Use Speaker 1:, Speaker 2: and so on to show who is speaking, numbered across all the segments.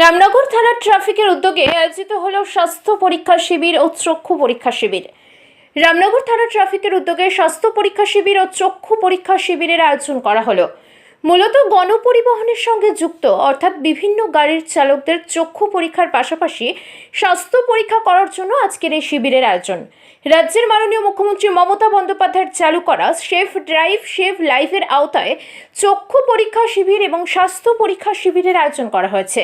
Speaker 1: রামনগর থানার ট্রাফিকের উদ্যোগে আয়োজিত হল স্বাস্থ্য পরীক্ষা শিবির ও চক্ষু পরীক্ষা শিবির। রামনগর থানা ট্রাফিকের উদ্যোগে স্বাস্থ্য পরীক্ষা শিবির ও চক্ষু পরীক্ষা শিবিরের আয়োজন করা হলো। মূলত গণপরিবহনের সঙ্গে যুক্ত, অর্থাৎ বিভিন্ন গাড়ির চালকদের চক্ষু পরীক্ষার পাশাপাশি স্বাস্থ্য পরীক্ষা করার জন্য আজকের এই শিবিরের আয়োজন। রাজ্যের মাননীয় মুখ্যমন্ত্রী মমতা বন্দ্যোপাধ্যায়ের চালু করা সেফ ড্রাইভ সেভ লাইফের আওতায় চক্ষু পরীক্ষা শিবির এবং স্বাস্থ্য পরীক্ষা শিবিরের আয়োজন করা হয়েছে।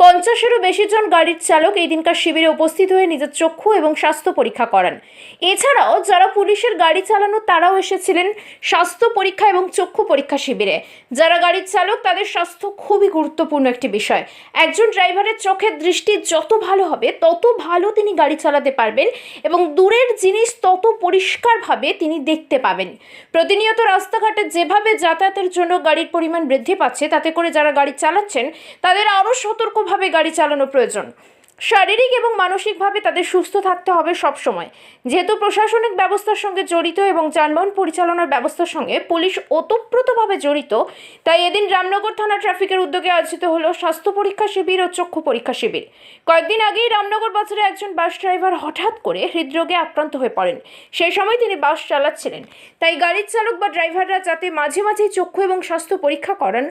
Speaker 1: পঞ্চাশেরও বেশি জন গাড়ির চালক এই দিনকার শিবিরে উপস্থিত হয়ে নিজের চক্ষু এবং স্বাস্থ্য পরীক্ষা করান। এছাড়াও যারা পুলিশের গাড়ি চালানো তারাও এসেছিলেন স্বাস্থ্য পরীক্ষা এবং চক্ষু পরীক্ষা শিবিরে। যারা গাড়ির চালক, তাদের স্বাস্থ্য খুবই গুরুত্বপূর্ণ একটি বিষয়। একজন ড্রাইভারের চোখের দৃষ্টি যত ভালো হবে, তত ভালো তিনি গাড়ি চালাতে পারবেন এবং দূরের জিনিস তত পরিষ্কারভাবে তিনি দেখতে পাবেন। প্রতিনিয়ত রাস্তাঘাটে যেভাবে যাতায়াতের জন্য গাড়ির পরিমাণ বৃদ্ধি পাচ্ছে, তাতে করে যারা গাড়ি চালাচ্ছেন, তাদের আরও সতর্কভাবে গাড়ি চালানো প্রয়োজন। শারীরিক এবং মানসিকভাবে তাদের সুস্থ থাকতে হবে সব সময় যেহেতু প্রশাসনিক ব্যবস্থার সঙ্গে জড়িত এবং যানবাহন পরিচালনার ব্যবস্থার সঙ্গে পুলিশ ওতপ্রোতভাবে জড়িত, তাই এদিন রামনগর থানা ট্রাফিকের উদ্যোগে আয়োজিত হলো স্বাস্থ্য পরীক্ষা শিবির ও চক্ষু পরীক্ষা শিবির। কয়েকদিন আগেই রামনগর বাজারে একজন বাস ড্রাইভার হঠাৎ করে হৃদরোগে আক্রান্ত হয়ে পড়েন। সেই সময় তিনি বাস চালাচ্ছিলেন। তাই গাড়ির চালক বা ড্রাইভাররা যাতে মাঝে মাঝেই চক্ষু এবং স্বাস্থ্য পরীক্ষা করান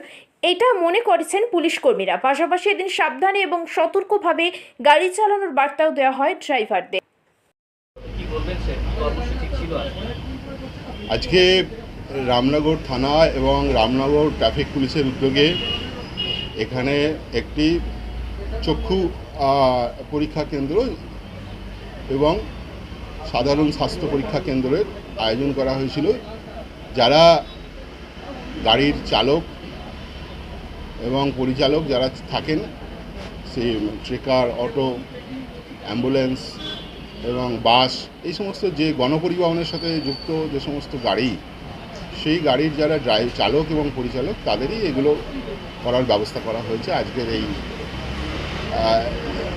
Speaker 1: এটা মনে করেছেন পুলিশ কর্মীরা পাশাপাশি এদিন সাবধানে এবং সতর্কভাবে গাড়ি চালানোর বার্তাও দেওয়া হয় ড্রাইভারদের।
Speaker 2: কি বলবেন সে কর্মসূচি ছিল আজকে?
Speaker 3: আজকে রামনগর থানা এবং রামনগর ট্রাফিক পুলিশের উদ্যোগে এখানে একটি চক্ষু পরীক্ষা কেন্দ্র এবং সাধারণ স্বাস্থ্য পরীক্ষা কেন্দ্রের আয়োজন করা হয়েছিল। যারা গাড়ির চালক এবং পরিচালক যারা থাকেন, সে ট্রেকার, অটো, অ্যাম্বুলেন্স এবং বাস, এই সমস্ত যে গণপরিবহনের সাথে যুক্ত যে সমস্ত গাড়ি, সেই গাড়ির যারা ড্রাইভ, চালক এবং পরিচালক, তাদেরই এগুলো করার ব্যবস্থা করা হয়েছে আজকের এই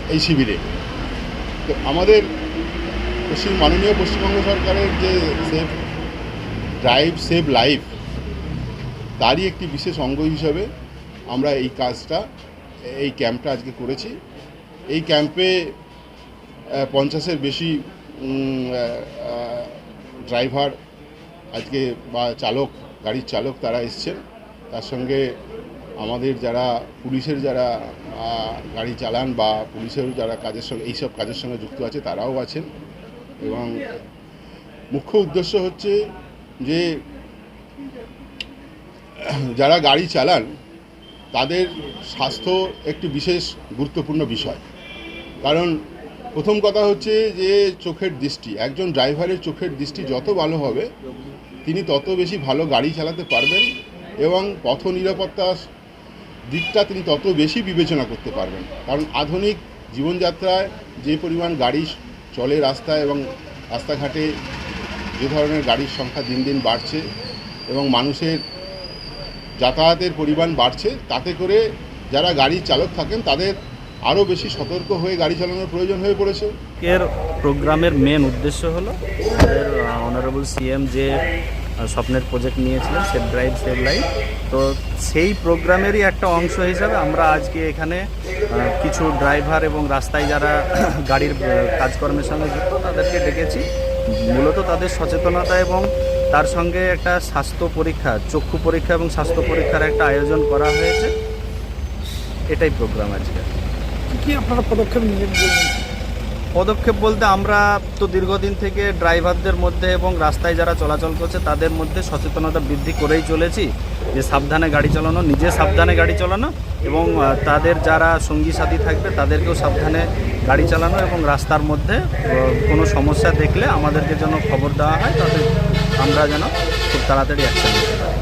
Speaker 3: এই শিবিরে। তো আমাদের পশ্চিম, মাননীয় পশ্চিমবঙ্গ সরকারের যে সেফ, ড্রাইভ সেভ লাইফ, তারই একটি বিশেষ অঙ্গ হিসাবে আমরা এই কাজটা, এই ক্যাম্পটা আজকে করেছি। এই ক্যাম্পে পঞ্চাশের বেশি ড্রাইভার আজকে বা চালক, গাড়ির চালক তারা এসছেন। তার সঙ্গে আমাদের যারা পুলিশের যারা গাড়ি চালান বা পুলিশের যারা কাজের সঙ্গে এইসব কাজের সঙ্গে যুক্ত আছে, তারাও আছেন। এবং মুখ্য উদ্দেশ্য হচ্ছে যে, যারা গাড়ি চালান তাদের স্বাস্থ্য একটি বিশেষ গুরুত্বপূর্ণ বিষয়। কারণ প্রথম কথা হচ্ছে যে চোখের দৃষ্টি, একজন ড্রাইভারের চোখের দৃষ্টি যত ভালো হবে, তিনি তত বেশি ভালো গাড়ি চালাতে পারবেন এবং পথ নিরাপত্তার দিকটা তিনি তত বেশি বিবেচনা করতে পারবেন। কারণ আধুনিক জীবনযাত্রায় যে পরিমাণ গাড়ি চলে রাস্তায় এবং রাস্তাঘাটে যে ধরনের গাড়ির সংখ্যা দিন দিন বাড়ছে এবং মানুষের যাতায়াতের পরিমাণ বাড়ছে, তাতে করে যারা গাড়ির চালক থাকেন, তাদের আরও বেশি সতর্ক হয়ে গাড়ি চালানোর প্রয়োজন হয়ে পড়েছে।
Speaker 4: এর প্রোগ্রামের মেন উদ্দেশ্য হলো অনারেবল সিএম যে স্বপ্নের প্রজেক্ট নিয়েছিলেন সেভ ড্রাইভ সেভ লাইফ তো সেই প্রোগ্রামেরই একটা অংশ হিসাবে আমরা আজকে এখানে কিছু ড্রাইভার এবং রাস্তায় যারা গাড়ির কাজকর্মের সঙ্গে যুক্ত, তাদেরকে ডেকেছি। মূলত তাদের সচেতনতা এবং তার সঙ্গে একটা স্বাস্থ্য পরীক্ষা, চক্ষু পরীক্ষা এবং স্বাস্থ্য পরীক্ষার একটা আয়োজন করা হয়েছে এটাই প্রোগ্রাম আজকে
Speaker 5: কী আপনারা পদক্ষেপ নিয়ে?
Speaker 4: পদক্ষেপ বলতে আমরা তো দীর্ঘদিন থেকে ড্রাইভারদের মধ্যে এবং রাস্তায় যারা চলাচল করছে, তাদের মধ্যে সচেতনতা বৃদ্ধি করেই চলেছি। যে সাবধানে গাড়ি চালানো, নিজে সাবধানে গাড়ি চালানো এবং তাদের যারা সঙ্গী সাথী থাকবে, তাদেরকেও সাবধানে গাড়ি চালানো এবং রাস্তার মধ্যে কোনো সমস্যা দেখলে আমাদেরকে যেন খবর দেওয়া হয়, তাতে আমরা যেন খুব তাড়াতাড়ি অ্যাকশন নিতে পারি।